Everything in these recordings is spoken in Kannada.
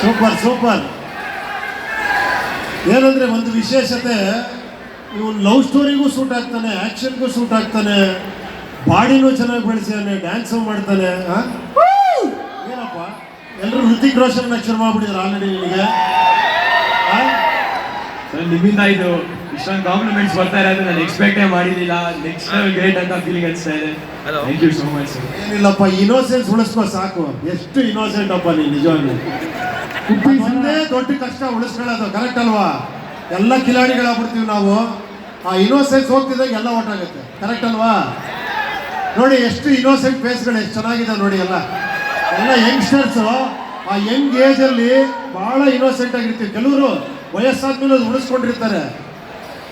Super super. ಏನಂದ್ರೆ ಒಂದು ವಿಶೇಷತೆ ಇವನು ಲವ್ ಸ್ಟೋರಿಗೂ ಸೂಟ್ ಆಗ್ತಾನೆ ಆಕ್ಷನ್ಗೂ ಸೂಟ್ ಆಗ್ತಾನೆ ಬಾಡಿನೂ ಚೆನ್ನಾಗಿ ಬೆಳೆಸಿದಾನೆ ಡ್ಯಾನ್ಸು ಮಾಡ್ತಾನೆ? ಏನಪ್ಪ? ಎಲ್ಲರೂ ಹೃತಿಕ್ ರೋಷನ್ ಶುರು ಮಾಡ್ಬಿಟ್ಟಿದ್ರು ಆಲ್ರೆಡಿ ನಿಮಗೆ ನಿಮ್ಮಿಂದ ಇದು ಇಷ್ಟೊಂದು ಕಾಂಪ್ಲಿಮೆಂಟ್ಸ್ ಬರ್ತಾ ಇರೋದು ನಾನು ಎಕ್ಸ್ಪೆಕ್ಟೇ ಮಾಡಿರಲಿಲ್ಲ. ನೆಕ್ಸ್ಟ್ ಗ್ರೇಟ್ ಅಂತ ಫೀಲಿಂಗ್ ಅನಿಸ್ತಾ ಇದೆ. ಥ್ಯಾಂಕ್ ಯು ಸೋ ಮಚ್ ಏನಿಲ್ಲಪ್ಪ ಇನೋಸೆನ್ಸ್ ಉಳಿಸ್ಕೋ ಸಾಕು. ಎಷ್ಟು ಇನ್ನೋಸೆಂಟ್ ಅಪ್ಪ ನೀನು ನಿಜವಾಗ್ಲೂ. ಒಂದೇ ದೊಡ್ಡ ಕಷ್ಟ ಉಳಿಸ್ಕೊಳ್ಳೋದು ಕರೆಕ್ಟ್ ಅಲ್ವಾ? ಎಲ್ಲ ಕಿಲಾಡಿಗಳಾಗ್ಬಿಡ್ತೀವಿ ನಾವು. ಆ ಇನೋಸೆನ್ಸ್ ಹೋಗ್ತಿದ್ದಾಗ ಎಲ್ಲ ಒಟ್ಟಾಗುತ್ತೆ. ಕರೆಕ್ಟ್ ಅಲ್ವಾ? ನೋಡಿ, ಎಷ್ಟು ಇನೋಸೆಂಟ್ ಫೇಸ್ಗಳು ಎಷ್ಟು ಚೆನ್ನಾಗಿದೆ ನೋಡಿ ಎಲ್ಲ. ಎಲ್ಲ ಯಂಗ್ಸ್ಟರ್ಸು ಆ ಯಂಗ್ ಏಜಲ್ಲಿ ಭಾಳ ಇನೋಸೆಂಟ್ ಆಗಿರ್ತೀವಿ. ಕೆಲವರು ವಯಸ್ಸಾದ್ಮೇಲೆ ಅದು ಉಳಿಸ್ಕೊಂಡಿರ್ತಾರೆ.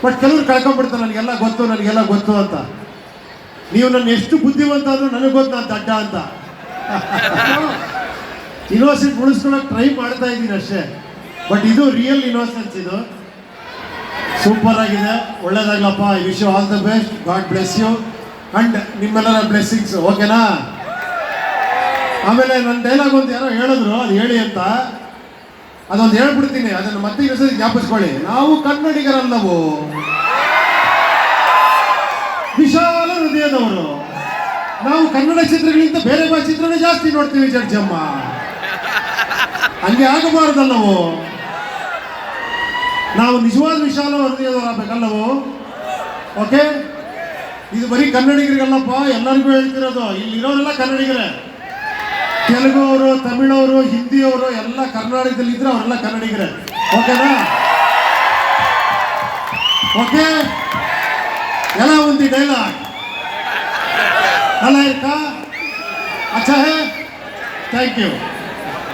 ಬಟ್ ಕೆಲವ್ರು ಕಳ್ಕೊಂಡ್ಬಿಡ್ತಾರೆ, ನನಗೆಲ್ಲ ಗೊತ್ತು ನನಗೆಲ್ಲ ಗೊತ್ತು ಅಂತ. ನೀವು ನನ್ನ ಎಷ್ಟು ಬುದ್ಧಿವಂತ ನನಗೆ ಗೊತ್ತು, ನಾನು ದಡ್ಡ ಅಂತ. ಇನೋಸೆನ್ಸ್ ಉಳಿಸ್ಕೊಳ್ಳೋಕೆ ಟ್ರೈ ಮಾಡ್ತಾ ಇದ್ದೀನಿ ಅಷ್ಟೇ. ಬಟ್ ಇದು ರಿಯಲ್ ಇನೋಸೆನ್ಸ್ ಇದು. ಸೂಪರ್ ಆಗಿದೆ. ಒಳ್ಳೇದಾಗ್ಲಪ್ಪ. I wish you all the best God bless you and ನಿಮ್ಮೆಲ್ಲರ ಬ್ಲೆಸ್ಸಿಂಗ್ಸ್ ಓಕೆನಾ ಆಮೇಲೆ ನನ್ನ ಡೈಲಾಗ್ ಒಂದು ಯಾರೋ ಹೇಳಿದ್ರು. ಅದು ಹೇಳಿ ಅಂತ. ಅದೊಂದು ಹೇಳ್ಬಿಡ್ತೀನಿ. ಅದನ್ನು ಮತ್ತೆ ಇನ್ನೊಂದ್ಸತಿ ಜ್ಞಾಪಿಸ್ಕೊಳ್ಳಿ. ನಾವು ಕನ್ನಡಿಗರಲ್ಲವು? ವಿಶಾಲ ಹೃದಯದವರು. ನಾವು ಕನ್ನಡ ಚಿತ್ರಗಳಿಂದ ಬೇರೆ ಭಾಷೆ ಚಿತ್ರನೇ ಜಾಸ್ತಿ ನೋಡ್ತೀವಿ, ಜಡ್ಜಮ್ಮ. ಹಂಗೆ ಆಗಬಾರ್ದಲ್ಲವು ನಾವು ನಿಜವಾದ ವಿಶಾಲ ಹೃದಯದವರಾಗಬೇಕಲ್ಲವು ಓಕೆ ಇದು ಬರೀ ಕನ್ನಡಿಗರಿಗಲ್ಲಪ್ಪ ಎಲ್ಲರಿಗೂ ಹೇಳ್ತಿರೋದು ಇಲ್ಲಿರೋರೆಲ್ಲ ಕನ್ನಡಿಗರೇ ತೆಲುಗು ಅವರು ತಮಿಳವರು ಹಿಂದಿಯವರು ಎಲ್ಲ ಕರ್ನಾಟಕದಲ್ಲಿ ಇದ್ರೆ ಅವರೆಲ್ಲ ಕನ್ನಡಿಗರೇ ಓಕೆನಾ ಓಕೆ ಎಲ್ಲ ಒಂದು ಡೈಲಾಗ್ ಅಲ್ಲ ಇರ್ಕಾ ಅಚ್ಚಾ ಹೇ ಥ್ಯಾಂಕ್ ಯು